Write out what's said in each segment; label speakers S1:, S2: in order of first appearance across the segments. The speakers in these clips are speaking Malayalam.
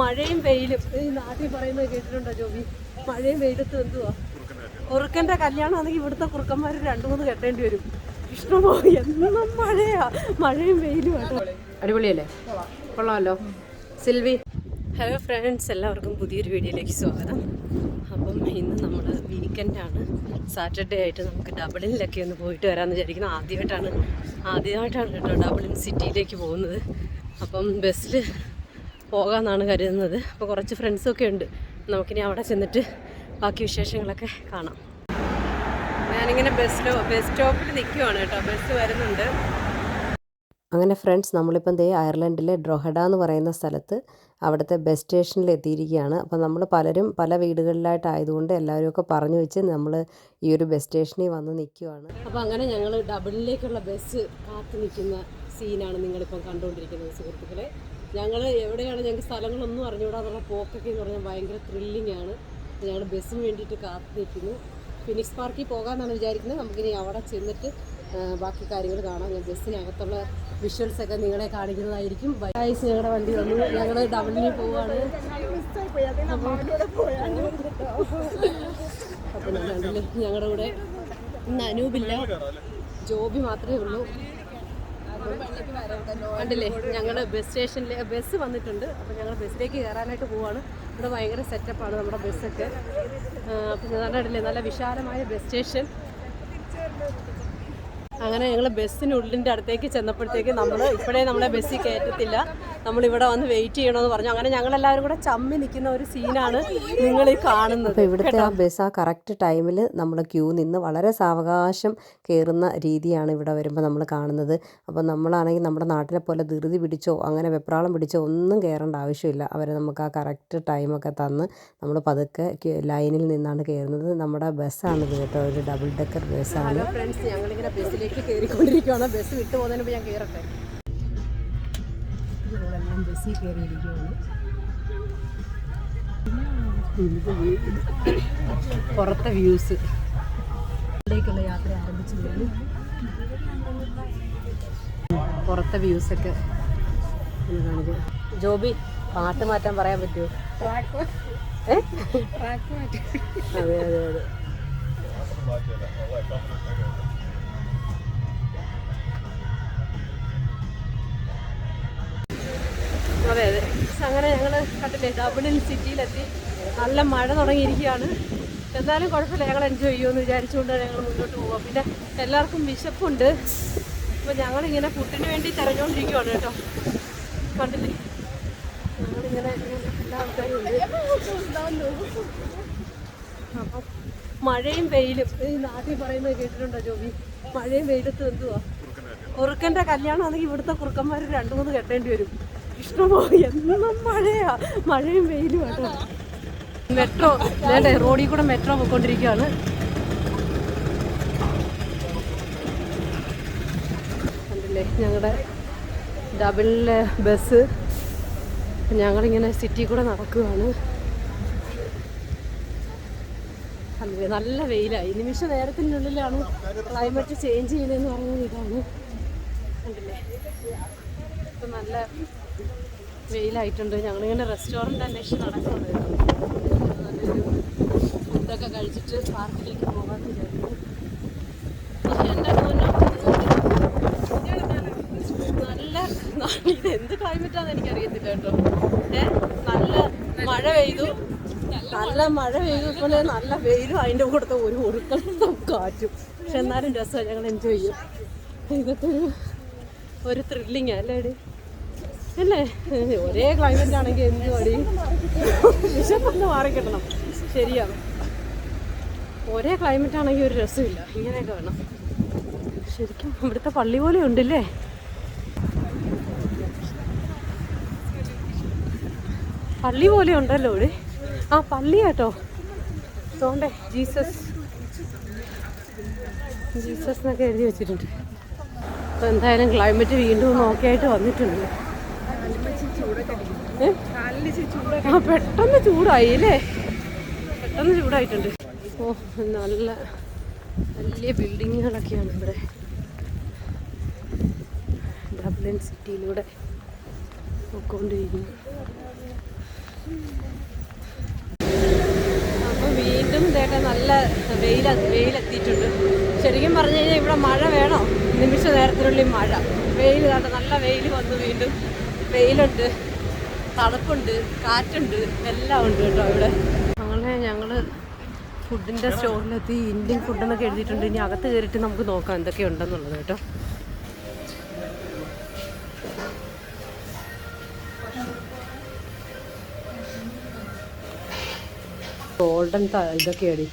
S1: മഴയും വെയിലും. ഈ നാട്ടിൽ പറയുന്നത് കേട്ടിട്ടുണ്ടോ ജോബി? മഴയും വെയിലത്തും എന്തുവാ? കുറുക്കന്റെ കല്യാണമാണെങ്കിൽ ഇവിടുത്തെ കുറുക്കന്മാർ രണ്ടു മൂന്ന് കെട്ടേണ്ടി വരും. ഇഷ്ടമോ എന്നും മഴയാ. മഴയും വെയിലും അടിപൊളിയല്ലേ? കൊള്ളാമല്ലോ. സിൽവി. ഹലോ ഫ്രണ്ട്സ് എല്ലാവർക്കും പുതിയൊരു വീഡിയോയിലേക്ക് സ്വാഗതം. അപ്പം ഇന്ന് നമ്മൾ വീക്കെൻഡാണ്. സാറ്റർഡേ ആയിട്ട് നമുക്ക് ഡബിളിനിലൊക്കെ ഒന്ന് പോയിട്ട് വരാമെന്ന് വിചാരിക്കുന്നു. ആദ്യമായിട്ടാണ് ആദ്യമായിട്ടാണ് കേട്ടോ ഡബിളിൻ സിറ്റിയിലേക്ക് പോകുന്നത്. അപ്പം ബസ്സിൽ പോകാമെന്നാണ് കരുതുന്നത്. അപ്പോൾ കുറച്ച് ഫ്രണ്ട്സൊക്കെ ഉണ്ട്. നമുക്കിനി അവിടെ ചെന്നിട്ട് ബാക്കി വിശേഷങ്ങളൊക്കെ കാണാം. ഞാനിങ്ങനെ ബസ് സ്റ്റോ ബസ് സ്റ്റോപ്പിൽ നിൽക്കുവാണ് കേട്ടോ. ബസ് വരുന്നുണ്ട്.
S2: അങ്ങനെ ഫ്രണ്ട്സ് നമ്മളിപ്പം ദേ അയർലൻഡിലെ ഡ്രൊഹഡ എന്ന് പറയുന്ന സ്ഥലത്ത് അവിടുത്തെ ബസ് സ്റ്റേഷനിൽ എത്തിയിരിക്കുകയാണ്. അപ്പോൾ നമ്മൾ പലരും പല വീടുകളിലായിട്ടായതുകൊണ്ട് എല്ലാവരും ഒക്കെ പറഞ്ഞു വെച്ച് നമ്മൾ ഈ ഒരു ബസ് സ്റ്റേഷനിൽ വന്ന് നിൽക്കുവാണ്
S1: അപ്പോൾ അങ്ങനെ ഞങ്ങൾ ഡബിളിലേക്കുള്ള ബസ് കാത്തു നിൽക്കുന്ന സീനാണ് നിങ്ങളിപ്പം കണ്ടുകൊണ്ടിരിക്കുന്നത് സുഹൃത്തുക്കളെ. ഞങ്ങൾ എവിടെയാണ് ഞങ്ങൾക്ക് സ്ഥലങ്ങളൊന്നും അറിഞ്ഞുകൂടാ എന്നുള്ള പോക്കൊക്കെ എന്ന് പറഞ്ഞാൽ ഭയങ്കര ത്രില്ലിംഗ് ആണ്. ഞങ്ങൾ ബസ്സിന് വേണ്ടിയിട്ട് കാത്തിരിക്കുന്നു. ഫിനിക്സ് പാർക്കിൽ പോകാമെന്നാണ് വിചാരിക്കുന്നത്. നമുക്കിനി അവിടെ ചെന്നിട്ട് ബാക്കി കാര്യങ്ങൾ കാണാം. ഞാൻ ബസ്സിനകത്തുള്ള വിഷ്വൽസ് ഒക്കെ നിങ്ങളെ കാണിക്കുന്നതായിരിക്കും. ബൈസ് ഞങ്ങളുടെ വണ്ടി വന്നു. ഞങ്ങൾ ഡബിളിൽ പോവാണ്. അപ്പം ഞങ്ങളുടെ കൂടെ ഇന്ന് അനൂപില്ല ജോബി മാത്രമേ ഉള്ളൂ. കണ്ടില്ലേ ഞങ്ങൾ ബസ് സ്റ്റേഷനിൽ ബസ് വന്നിട്ടുണ്ട്. അപ്പോൾ ഞങ്ങൾ ബസ്സിലേക്ക് കയറാനായിട്ട് പോവാണ്. ഇവിടെ ഭയങ്കര സെറ്റപ്പാണ് നമ്മുടെ ബസ്സൊക്കെ അപ്പം കണ്ടില്ലേ നല്ല വിശാലമായ ബസ് സ്റ്റേഷൻ അങ്ങനെ ഞങ്ങൾ ബസ്സിനുള്ളിന്റെ അടുത്തേക്ക് ചെന്നപ്പോഴത്തേക്ക് നമ്മൾ ഇപ്പോഴേ നമ്മളെ ബസ്സിൽ കയറ്റത്തില്ല നമ്മളിവിടെ വന്ന് വെയിറ്റ് ചെയ്യണമെന്ന് പറഞ്ഞു. അങ്ങനെ ഞങ്ങളെല്ലാവരും കൂടെ ചമ്മി നിൽക്കുന്ന ഒരു സീനാണ് നിങ്ങൾ ഈ കാണുന്നത്.
S2: അപ്പോൾ ഇവിടുത്തെ ആ ബസ് ആ കറക്റ്റ് ടൈമിൽ നമ്മൾ ക്യൂ നിന്ന് വളരെ സാവകാശം കയറുന്ന രീതിയാണ് ഇവിടെ വരുമ്പോൾ നമ്മൾ കാണുന്നത്. അപ്പോൾ നമ്മളാണെങ്കിൽ നമ്മുടെ നാട്ടിലെ പോലെ ധൃതി പിടിച്ചോ അങ്ങനെ വെപ്രാളം പിടിച്ചോ ഒന്നും കയറേണ്ട ആവശ്യമില്ല. അവർ നമുക്ക് ആ കറക്റ്റ് ടൈമൊക്കെ തന്ന് നമ്മൾ പതുക്കെ ലൈനിൽ നിന്നാണ് കയറുന്നത് നമ്മുടെ ബസ്സാണിത് കേട്ടോ. ഒരു ഡബിൾ ഡെക്കർ ബസ്സാണ്
S1: ഫ്രണ്ട്സ് ഞങ്ങളിങ്ങനെ ബസ്സിലേക്ക് കയറിക്കൊണ്ടിരിക്കുകയാണ് ബസ് വിട്ടു പോകുന്നതിന് ഞാൻ കയറട്ടെ ഞങ്ങളെല്ലാം ബസ്സിൽ കയറിയിരിക്കുകയാണ്. പുറത്തെ വ്യൂസ്. ിലേക്കുള്ള യാത്ര ആരംഭിച്ചു പുറത്തെ വ്യൂസൊക്കെ കാണിക്കാം. ജോബി പാട്ട് മാറ്റാൻ പറയാൻ പറ്റുമോ അതെ അതെ അതെ. കണ്ടില്ലേ? ഡബിളിൽ സിറ്റിയിലെത്തി. നല്ല മഴ തുടങ്ങിയിരിക്കുകയാണ്. എന്നാലും കുഴപ്പമില്ല. ഞങ്ങൾ എൻജോയ് ചെയ്യുമെന്ന് വിചാരിച്ചുകൊണ്ട് ഞങ്ങൾ മുന്നോട്ട് പോവാം. പിന്നെ എല്ലാവർക്കും വിശപ്പുണ്ട്. അപ്പോൾ ഞങ്ങളിങ്ങനെ ഫുഡിന് വേണ്ടി തിരഞ്ഞുകൊണ്ടിരിക്കുകയാണ് കേട്ടോ. കണ്ടില്ലേ? ഞങ്ങളിങ്ങനെ ഉണ്ട്. മഴയും വെയിലും. ഈ നാട്ടിൽ പറയുന്നത് കേട്ടിട്ടുണ്ടോ ജോബി? മഴയും വെയിലത്തും എന്തുവാ? കുറുക്കന്റെ കല്യാണമാണെങ്കിൽ ഇവിടുത്തെ കുറുക്കന്മാർ രണ്ടു മൂന്ന് കെട്ടേണ്ടി വരും. ഇഷ്ടമോ എന്നും മഴയാ. മഴയും വെയിലും ആട്ടോ. മെട്രോ വേണ്ടേ റോഡിൽ കൂടെ മെട്രോ പോയിക്കൊണ്ടിരിക്കുകയാണ് കണ്ടില്ലേ ഞങ്ങളുടെ ഡബിളിലെ ബസ് ഞങ്ങളിങ്ങനെ സിറ്റി കൂടെ നടക്കുകയാണ് അല്ലേ നല്ല വെയിലായി. നിമിഷ നേരത്തിനുള്ളിലാണ് ക്ലൈമറ്റ് ചേഞ്ച് ചെയ്യുന്നതെന്ന് പറയുന്നത് ഇതാണ്. കണ്ടില്ലേ ഇപ്പം നല്ല വെയിലായിട്ടുണ്ട്. ഞങ്ങളിങ്ങനെ റെസ്റ്റോറന്റ് അന്വേഷിച്ച് നടക്കുന്നത് ഫുഡൊക്കെ കഴിച്ചിട്ട് പാർക്കിലേക്ക് പോകാമെന്ന് വിചാരിക്കുന്നു. പക്ഷെ എന്റെ നല്ല ഇത് എന്ത് ക്ലൈമറ്റാന്ന് എനിക്കറിയത്തില്ല കേട്ടോ. ഏ? നല്ല മഴ പെയ്തു. നല്ല മഴ പെയ്തു. പോലെ നല്ല വെയിലും അതിന്റെ കൂടത്തെ ഒരു ഒടുക്കം കാറ്റും. പക്ഷെ എന്നാലും രസമാണ്. ഞങ്ങൾ എൻജോയ് ചെയ്യും. ഇതൊക്കെ ഒരു ഒരു ത്രില്ലിങ് അല്ലേ അല്ലേ? ഒരേ ക്ലൈമറ്റ് ആണെങ്കിൽ എന്ത് പടി വിശപ്പൊന്ന് മാറിക്കിട്ടണം ശരിയാണ് ഒരേ ക്ലൈമറ്റ് ആണെങ്കിൽ ഒരു രസമില്ല. ഇങ്ങനെയൊക്കെ വേണം. ശരിക്കും ഇവിടുത്തെ പള്ളി പോലെ ഉണ്ടല്ലേ? പള്ളി പോലെ ഉണ്ടല്ലോ ഇവിടെ. ആ പള്ളി കേട്ടോ. തോണ്ടേ ജീസസ്. ജീസസ് എന്നൊക്കെ എഴുതി വെച്ചിട്ടുണ്ട്. അപ്പോൾ എന്തായാലും ക്ലൈമറ്റ് വീണ്ടും നോക്കിയായിട്ട് വന്നിട്ടുണ്ട്? പെട്ടെന്ന് ചൂടായി അല്ലേ? പെട്ടെന്ന് ചൂടായിട്ടുണ്ട്. ഓ നല്ല വലിയ ബിൽഡിങ്ങുകളൊക്കെയാണ് ഇവിടെ. ഡബ്ലിൻ സിറ്റിയിലൂടെ പോയിക്കൊണ്ടിരിക്കുന്നു. അപ്പോൾ വീണ്ടും ഇതേക്കെ നല്ല വെയിൽ വെയിലെത്തിയിട്ടുണ്ട്. ശരിക്കും പറഞ്ഞു കഴിഞ്ഞാൽ ഇവിടെ മഴ വേണോ? നിമിഷ നേരത്തിനുള്ളിൽ മഴ. വെയിൽ കാട്ടെ നല്ല വെയിൽ വന്നു വീണ്ടും. വെയിലുണ്ട് തണുപ്പുണ്ട് കാറ്റുണ്ട് എല്ലാം ഉണ്ട് കേട്ടോ ഇവിടെ. അങ്ങനെ ഞങ്ങൾ ഫുഡിന്റെ സ്റ്റോറിലെത്തി. ഇന്ത്യൻ ഫുഡെന്നൊക്കെ എഴുതിയിട്ടുണ്ട്. ഇനി അകത്ത് കയറിയിട്ട് നമുക്ക് നോക്കാം എന്തൊക്കെയുണ്ടെന്നുള്ളത് കേട്ടോ. ഗോൾഡൻ ഇതൊക്കെയാണ്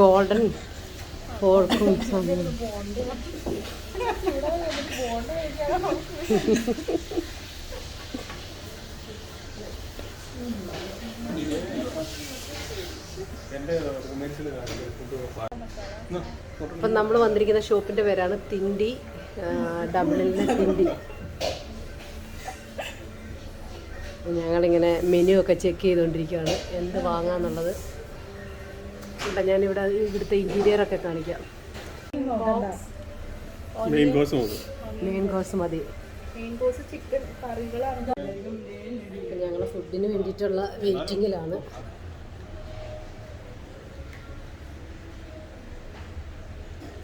S1: ഗോൾഡൻ സമയം അപ്പം നമ്മൾ വന്നിരിക്കുന്ന ഷോപ്പിന്റെ പേരാണ് തിണ്ടി ഡബിളിന്റെ തിണ്ടി. ഞങ്ങളിങ്ങനെ മെനു ഒക്കെ ചെക്ക് ചെയ്തുകൊണ്ടിരിക്കുകയാണ്. എന്ത് വാങ്ങാന്നുള്ളത് ഇല്ല ഞാനിവിടെ ഇവിടുത്തെ ഇന്റീരിയർ ഒക്കെ കാണിക്കാം.
S3: മെയിൻ കോഴ്സ് നോക്കും
S1: മെയിൻ കോഴ്സ് മതി. ഞങ്ങൾ ഫുഡിന് വേണ്ടിയിട്ടുള്ള വെയിറ്റിങ്ങിലാണ്.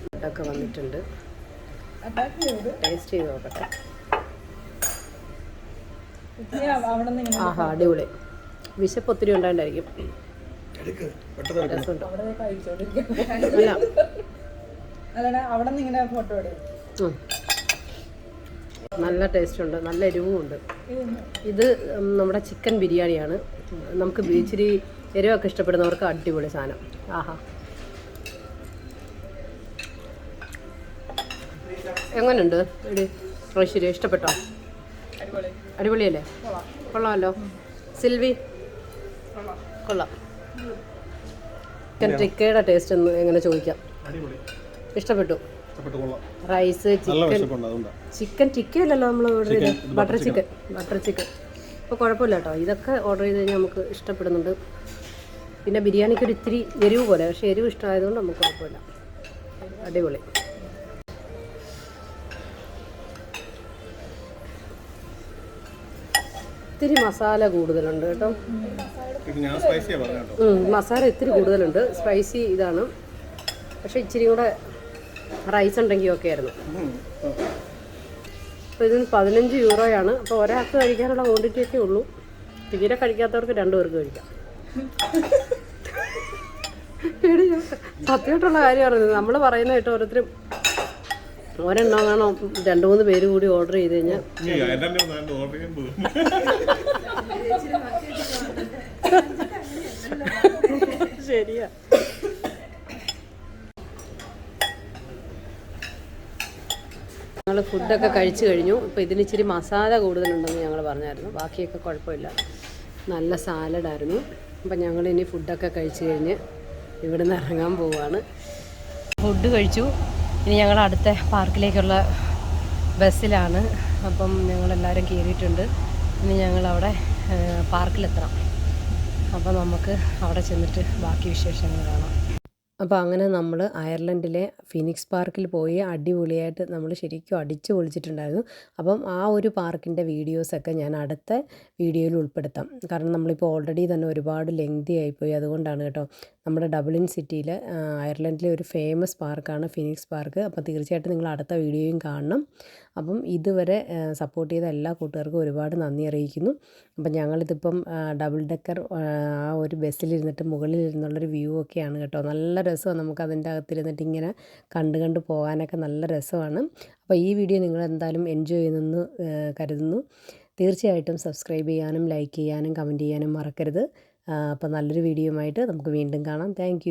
S1: ഫുഡൊക്കെ വന്നിട്ടുണ്ട്. ടേസ്റ്റ് ചെയ്ത് നോക്കട്ടെ. ആഹാ അടിപൊളി. വിശപ്പ് ഒത്തിരി ഉണ്ടായിട്ടായിരിക്കും നല്ല ടേസ്റ്റ് ഉണ്ട്. നല്ല എരിവും ഉണ്ട്. ഇത് നമ്മുടെ ചിക്കൻ ബിരിയാണിയാണ്. നമുക്ക് ബീച്ചിരി ഇച്ചിരി എരിവൊക്കെ ഇഷ്ടപ്പെടുന്നവർക്ക് അടിപൊളി സാധനം. ആഹാ. എങ്ങനെയുണ്ട് എടി ഐശ്വര്യ ഇഷ്ടപ്പെട്ടോ? അടിപൊളിയല്ലേ? കൊള്ളാമല്ലോ. സിൽവി? കൊള്ളാം. ചിക്കൻ ടിക്കയുടെ ടേസ്റ്റ് ഒന്ന് എങ്ങനെ ചോദിക്കാം? ഇഷ്ടപ്പെട്ടു. റൈസ് ചിക്കൻ ചിക്കൻ ടിക്കയല്ലല്ലോ നമ്മൾ ഓർഡർ ചെയ്തത്. ബട്ടർ ചിക്കൻ ബട്ടർ ചിക്കൻ അപ്പോൾ കുഴപ്പമില്ല കേട്ടോ. ഇതൊക്കെ ഓർഡർ ചെയ്ത് കഴിഞ്ഞാൽ നമുക്ക് ഇഷ്ടപ്പെടുന്നുണ്ട്. പിന്നെ ബിരിയാണിക്ക് ഒരു ഇത്തിരി എരിവ് പോലെ പക്ഷേ എരിവ് ഇഷ്ടമായതുകൊണ്ട് നമുക്ക് കുഴപ്പമില്ല. അടിപൊളി. ഇത്തിരി മസാല കൂടുതലുണ്ട് കേട്ടോ. മസാല ഇത്തിരി കൂടുതലുണ്ട്. സ്പൈസി ഇതാണ്. പക്ഷെ ഇച്ചിരി കൂടെ റൈസ് ഉണ്ടെങ്കിൽ ഒക്കെ ആയിരുന്നു. അപ്പോൾ ഇതിന് പതിനഞ്ച് യൂറോയാണ്. അപ്പോൾ ഒരാൾക്ക് കഴിക്കാനുള്ള ക്വാണ്ടിറ്റി ഒക്കെ ഉള്ളൂ. തീരെ കഴിക്കാത്തവർക്ക് രണ്ടു പേർക്ക് കഴിക്കാം. സത്യമായിട്ടുള്ള കാര്യം പറയുന്നത് നമ്മൾ പറയുന്ന കേട്ടോ ഓരോരുത്തരും ഒരെണ്ണം വേണം രണ്ട് മൂന്ന് പേര് കൂടി ഓർഡർ ചെയ്ത് കഴിഞ്ഞാൽ ശരിയാ. ഞങ്ങൾ ഫുഡൊക്കെ കഴിച്ചു കഴിഞ്ഞു. ഇപ്പോൾ ഇതിന് ഇച്ചിരി മസാല കൂടുതലുണ്ടെന്ന് ഞങ്ങൾ പറഞ്ഞായിരുന്നു. ബാക്കിയൊക്കെ കുഴപ്പമില്ല. നല്ല സാലഡായിരുന്നു അപ്പം ഞങ്ങൾ ഇനി ഫുഡൊക്കെ കഴിച്ചു കഴിഞ്ഞ് ഇവിടുന്ന് ഇറങ്ങാൻ പോവാണ്. ഫുഡ് കഴിച്ചു. ഇനി ഞങ്ങൾ അടുത്ത പാർക്കിലേക്കുള്ള ബസ്സിലാണ്. അപ്പം ഞങ്ങളെല്ലാവരും കയറിയിട്ടുണ്ട്. ഇനി ഞങ്ങളവിടെ പാർക്കിലെത്തണം. അപ്പോൾ നമുക്ക് അവിടെ ചെന്നിട്ട് ബാക്കി വിശേഷങ്ങൾ കാണാം. അപ്പോൾ അങ്ങനെ നമ്മൾ അയർലൻഡിലെ ഫിനിക്സ് പാർക്കിൽ പോയി അടിപൊളിയായിട്ട് നമ്മൾ ശരിക്കും അടിച്ചു പൊളിച്ചിട്ടുണ്ടായിരുന്നു. അപ്പം ആ ഒരു പാർക്കിന്റെ വീഡിയോസൊക്കെ ഞാൻ അടുത്ത വീഡിയോയിൽ ഉൾപ്പെടുത്താം. കാരണം നമ്മളിപ്പോൾ ഓൾറെഡി തന്നെ ഒരുപാട് ലെങ്തി ആയിപ്പോയി അതുകൊണ്ടാണ് കേട്ടോ നമ്മുടെ ഡബ്ലിൻ സിറ്റിയിൽ അയർലൻഡിലെ ഒരു ഫേമസ് പാർക്കാണ് ഫിനിക്സ് പാർക്ക്. അപ്പോൾ തീർച്ചയായിട്ടും നിങ്ങൾ അടുത്ത വീഡിയോയും കാണണം. അപ്പം ഇതുവരെ സപ്പോർട്ട് ചെയ്ത എല്ലാ കൂട്ടുകാർക്കും ഒരുപാട് നന്ദി അറിയിക്കുന്നു. അപ്പം ഞങ്ങളിതിപ്പം ഡബിൾ ഡെക്കർ ആ ഒരു ബസ്സിലിരുന്നിട്ട് മുകളിൽ ഇരുന്നുള്ളൊരു വ്യൂ ഒക്കെയാണ് കേട്ടോ. നല്ല രസമാണ് നമുക്ക് അതിന്റെ അകത്തിരുന്നിട്ട് ഇങ്ങനെ കണ്ടു കണ്ട് പോകാനൊക്കെ നല്ല രസമാണ്. അപ്പോൾ ഈ വീഡിയോ നിങ്ങൾ എന്തായാലും എൻജോയ് ചെയ്യുന്നെന്ന് കരുതുന്നു. തീർച്ചയായിട്ടും സബ്സ്ക്രൈബ് ചെയ്യാനും ലൈക്ക് ചെയ്യാനും കമന്റ് ചെയ്യാനും മറക്കരുത്. അപ്പോൾ നല്ലൊരു വീഡിയോയുമായിട്ട് നമുക്ക് വീണ്ടും കാണാം. താങ്ക്